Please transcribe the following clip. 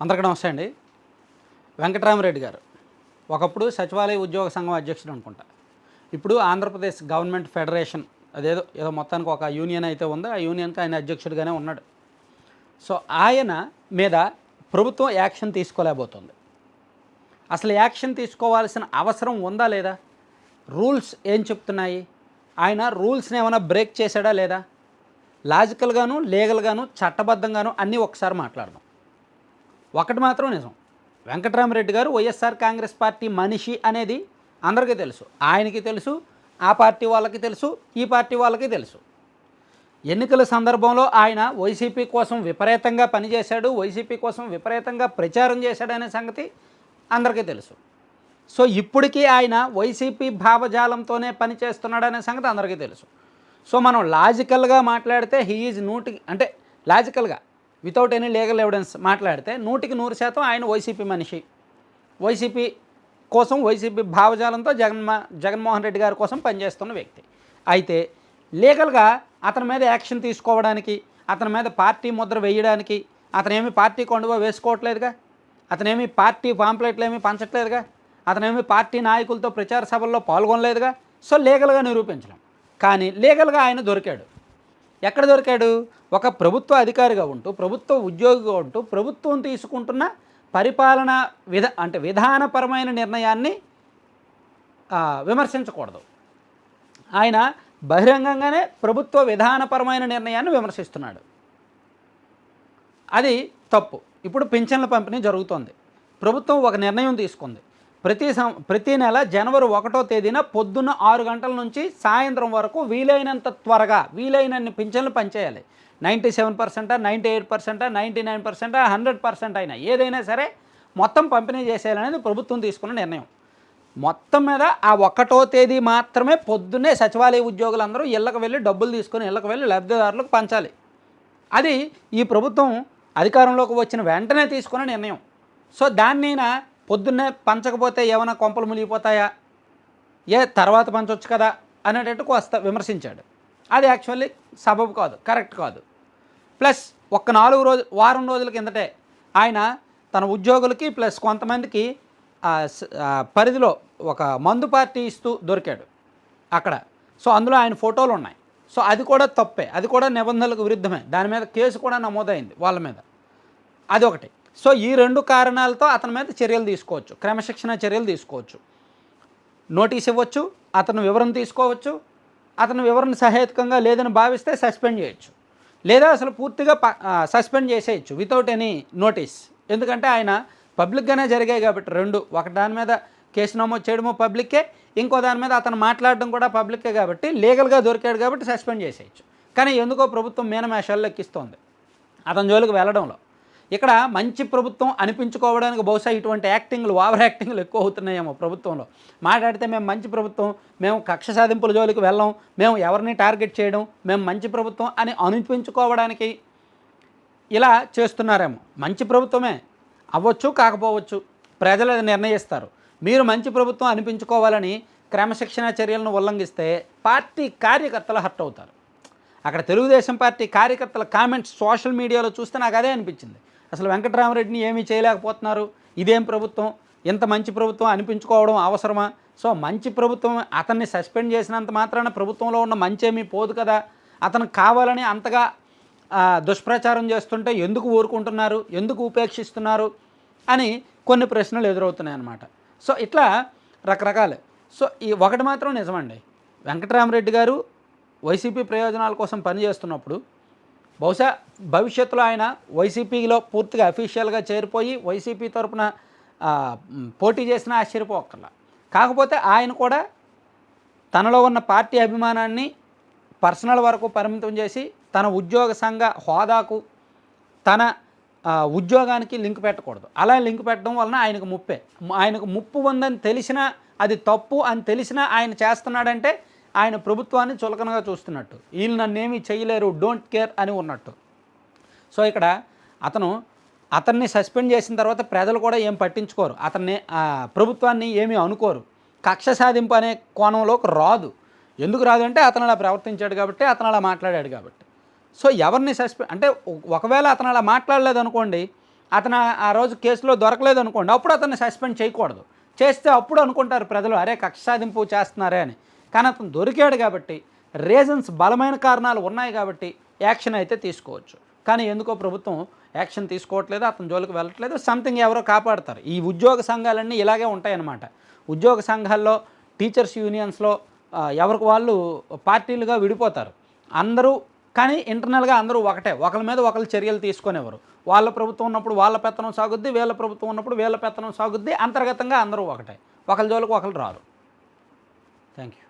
అందరికీ నమస్తే అండి. వెంకటరామరెడ్డి గారు. ఒకప్పుడు సచివాలయ ఉద్యోగ సంఘం అధ్యక్షుడు అనుకుంటా. ఇప్పుడు ఆంధ్రప్రదేశ్ గవర్నమెంట్ ఫెడరేషన్ అదేదో ఏదో మొత్తానికి ఒక యూనియన్ అయితే ఉందో. ఆ యూనియన్కి ఆయన అధ్యక్షుడిగానే ఉన్నాడు. సో ఆయన మీద ప్రభుత్వం యాక్షన్ తీసుకోలేకపోతుంది. అసలు యాక్షన్ తీసుకోవాల్సిన అవసరం ఉందా లేదా? రూల్స్ ఏం చెప్తున్నాయి? ఆయన రూల్స్ని ఏమైనా బ్రేక్ చేశాడా లేదా? లాజికల్గాను లీగల్గాను చట్టబద్ధంగాను అన్నీ ఒకసారి మాట్లాడదాం. ఒకటి మాత్రం నిజం. వెంకటరామరెడ్డి గారు వైఎస్ఆర్ కాంగ్రెస్ పార్టీ మనిషి అనేది అందరికీ తెలుసు. ఆయనకి తెలుసు ఆ పార్టీ వాళ్ళకి తెలుసు ఈ పార్టీ వాళ్ళకి తెలుసు. ఎన్నికల సందర్భంలో ఆయన వైసీపీ కోసం విపరీతంగా పనిచేశాడు వైసీపీ కోసం విపరీతంగా ప్రచారం చేశాడనే సంగతి అందరికీ తెలుసు. సో ఇప్పటికీ ఆయన వైసీపీ భావజాలంతోనే పనిచేస్తున్నాడనే సంగతి అందరికీ తెలుసు. సో మనం లాజికల్గా మాట్లాడితే హీ ఈజ్ నూటికి అంటే లాజికల్గా వితౌట్ ఎనీ లీగల్ ఎవిడెన్స్ మాట్లాడితే నూటికి నూరు శాతం ఆయన వైసీపీ మనిషి. వైసీపీ కోసం వైసీపీ భావజాలంతో జగన్మో జగన్మోహన్ రెడ్డి గారి కోసం పనిచేస్తున్న వ్యక్తి. అయితే లీగల్గా అతని మీద యాక్షన్ తీసుకోవడానికి అతని మీద పార్టీ ముద్ర వేయడానికి అతనేమి పార్టీ కొండవ వేసుకోవట్లేదుగా? అతనేమి పార్టీ పాంప్లెట్లు ఏమీ పంచట్లేదుగా? అతనేమి పార్టీ నాయకులతో ప్రచార సభల్లో పాల్గొనలేదుగా? సో లీగల్గా నిరూపించలేం. కానీ లీగల్గా ఆయన దొరికాడు. ఎక్కడ దొరికాడు? ఒక ప్రభుత్వ అధికారిగా ఉంటూ ప్రభుత్వ ఉద్యోగిగా ఉంటూ ప్రభుత్వం తీసుకుంటున్న పరిపాలన విధ అంటే విధానపరమైన నిర్ణయాన్ని విమర్శించకూడదు. ఆయన బహిరంగంగానే ప్రభుత్వ విధానపరమైన నిర్ణయాన్ని విమర్శిస్తున్నాడు. అది తప్పు. ఇప్పుడు పింఛన్ల పంపిణీ జరుగుతోంది. ప్రభుత్వం ఒక నిర్ణయం తీసుకుంది. ప్రతి సం ప్రతి నెల జనవరి ఒకటో తేదీన పొద్దున్న ఆరు గంటల నుంచి సాయంత్రం వరకు వీలైనంత త్వరగా వీలైనన్ని పింఛన్లు పనిచేయాలి. నైంటీ సెవెన్ పర్సెంటా నైంటీ ఎయిట్ పర్సెంటా నైంటీ నైన్ పర్సెంటా హండ్రెడ్ పర్సెంట్ అయినా ఏదైనా సరే మొత్తం పంపిణీ చేసేయాలనేది ప్రభుత్వం తీసుకున్న నిర్ణయం. మొత్తం మీద ఆ ఒకటో తేదీ మాత్రమే పొద్దున్నే సచివాలయ ఉద్యోగులందరూ ఇళ్ళకి వెళ్ళి డబ్బులు తీసుకొని ఇళ్ళకి వెళ్ళి లబ్ధిదారులకు పంచాలి. అది ఈ ప్రభుత్వం అధికారంలోకి వచ్చిన వెంటనే తీసుకున్న నిర్ణయం. సో దాన్నైనా పొద్దున్నే పంచకపోతే ఏమైనా కొంపలు మునిగిపోతాయా? ఏ తర్వాత పంచవచ్చు కదా? అనేటట్టు వస్తా విమర్శించాడు. అది యాక్చువల్లీ సబబు కాదు కరెక్ట్ కాదు. ప్లస్ ఒక్క నాలుగు రోజు వారం రోజుల కిందటే ఆయన తన ఉద్యోగులకి ప్లస్ కొంతమందికి పరిధిలో ఒక మందు పార్టీ ఇస్తూ దొరికాడు అక్కడ. సో అందులో ఆయన ఫోటోలు ఉన్నాయి. సో అది కూడా తప్పే. అది కూడా నిబంధనలకు విరుద్ధమే. దాని మీద కేసు కూడా నమోదైంది వాళ్ళ మీద. అదొకటి. సో ఈ రెండు కారణాలతో అతని మీద చర్యలు తీసుకోవచ్చు. క్రమశిక్షణ చర్యలు తీసుకోవచ్చు. నోటీస్ ఇవ్వచ్చు అతను వివరణ తీసుకోవచ్చు అతను వివరణ సహేతుకంగా లేదని భావిస్తే సస్పెండ్ చేయొచ్చు. లేదా అసలు పూర్తిగా సస్పెండ్ చేసేయచ్చు వితౌట్ ఎనీ నోటీస్ ఎందుకంటే ఆయన పబ్లిక్గానే జరిగాయి కాబట్టి రెండు. ఒక దాని మీద కేసు నమోదు చేయడము పబ్లిక్కే ఇంకో దాని మీద అతను మాట్లాడడం కూడా పబ్లిక్కే కాబట్టి లీగల్గా దొరికాడు కాబట్టి సస్పెండ్ చేసేయచ్చు. కానీ ఎందుకో ప్రభుత్వం మీనమేషాల్లో ఎక్కిస్తోంది అతని జోలికి వెళ్ళడంలో. ఇక్కడ మంచి ప్రభుత్వం అనిపించుకోవడానికి బహుశా ఇటువంటి యాక్టింగ్లు ఓవర్ యాక్టింగ్లు ఎక్కువ అవుతున్నాయేమో ప్రభుత్వంలో. మాట్లాడితే మేము మంచి ప్రభుత్వం మేము కక్ష సాధింపుల జోలికి వెళ్ళం మేము ఎవరిని టార్గెట్ చేయడం మేము మంచి ప్రభుత్వం అని అనిపించుకోవడానికి ఇలా చేస్తున్నారేమో. మంచి ప్రభుత్వమే. అవ్వచ్చు కాకపోవచ్చు ప్రజలు అది నిర్ణయిస్తారు. మీరు మంచి ప్రభుత్వం అనిపించుకోవాలని క్రమశిక్షణ చర్యలను ఉల్లంఘిస్తే పార్టీ కార్యకర్తలు హర్ట్ అవుతారు. అక్కడ తెలుగుదేశం పార్టీ కార్యకర్తల కామెంట్స్ సోషల్ మీడియాలో చూస్తే నాకు అదే అనిపించింది. అసలు వెంకటరామరెడ్డిని ఏమీ చేయలేకపోతున్నారు? ఇదేం ప్రభుత్వం? ఇంత మంచి ప్రభుత్వం అనిపించుకోవడం అవసరమా? సో మంచి ప్రభుత్వం అతన్ని సస్పెండ్ చేసినంత మాత్రాన ప్రభుత్వంలో ఉన్న మంచేమీ పోదు కదా? అతను కావాలని అంతగా దుష్ప్రచారం చేస్తుంటే ఎందుకు ఊరుకుంటున్నారు? ఎందుకు ఉపేక్షిస్తున్నారు? అని కొన్ని ప్రశ్నలు ఎదురవుతున్నాయి అన్నమాట. సో ఇట్లా రకరకాలు. సో ఈ ఒకటి మాత్రం నిజమండి. వెంకటరామరెడ్డి గారు వైసీపీ ప్రయోజనాల కోసం పనిచేస్తున్నప్పుడు బహుశా భవిష్యత్తులో ఆయన వైసీపీలో పూర్తిగా అఫీషియల్గా చేరిపోయి వైసీపీ తరపున పోటీ చేసిన ఆశ్చర్యపోక్కర్లా. కాకపోతే ఆయన కూడా తనలో ఉన్న పార్టీ అభిమానాన్ని పర్సనల్ వరకు పరిమితం చేసి తన ఉద్యోగ సంఘ హోదాకు తన ఉద్యోగానికి లింక్ పెట్టకూడదు. అలా లింక్ పెట్టడం వలన ఆయనకు ముప్పే. ఆయనకు ముప్పు ఉందని తెలిసినా అది తప్పు అని తెలిసినా ఆయన చేస్తున్నాడంటే ఆయన ప్రభుత్వాన్ని చులకనగా చూస్తున్నట్టు. వీళ్ళు నన్నేమీ చేయలేరు డోంట్ కేర్ అని ఉన్నట్టు. సో ఇక్కడ అతను అతన్ని సస్పెండ్ చేసిన తర్వాత ప్రజలు కూడా ఏం పట్టించుకోరు. అతన్ని ప్రభుత్వాన్ని ఏమీ అనుకోరు. కక్ష సాధింపు అనే కోణంలోకి రాదు. ఎందుకు రాదు అంటే అతను అలా ప్రవర్తించాడు కాబట్టి అతను అలా మాట్లాడాడు కాబట్టి. సో ఎవరిని సస్పెండ్ అంటే ఒకవేళ అతను అలా మాట్లాడలేదు అనుకోండి అతను ఆ రోజు కేసులో దొరకలేదు అనుకోండి అప్పుడు అతన్ని సస్పెండ్ చేయకూడదు. చేస్తే అప్పుడు అనుకుంటారు ప్రజలు అరే కక్ష సాధింపు చేస్తున్నారే అని. కానీ అతను దొరికాడు కాబట్టి రీజన్స్ బలమైన కారణాలు ఉన్నాయి కాబట్టి యాక్షన్ అయితే తీసుకోవచ్చు. కానీ ఎందుకో ప్రభుత్వం యాక్షన్ తీసుకోవట్లేదు అతని జోలికి వెళ్ళట్లేదు సంథింగ్ ఎవరో కాపాడతారు. ఈ ఉద్యోగ సంఘాలన్నీ ఇలాగే ఉంటాయన్నమాట. ఉద్యోగ సంఘాల్లో టీచర్స్ యూనియన్స్లో ఎవరికి వాళ్ళు పార్టీలుగా విడిపోతారు. అందరూ కానీ ఇంటర్నల్గా అందరూ ఒకటే. ఒకరి మీద ఒకరు చర్యలు తీసుకునేవారు. వాళ్ళ ప్రభుత్వం ఉన్నప్పుడు వాళ్ళ పెత్తనం సాగుద్ది వీళ్ళ ప్రభుత్వం ఉన్నప్పుడు వీళ్ళ పెత్తనం సాగుద్ది అంతర్గతంగా అందరూ ఒకటే. ఒకరి జోలికి ఒకరు రారు. Thank you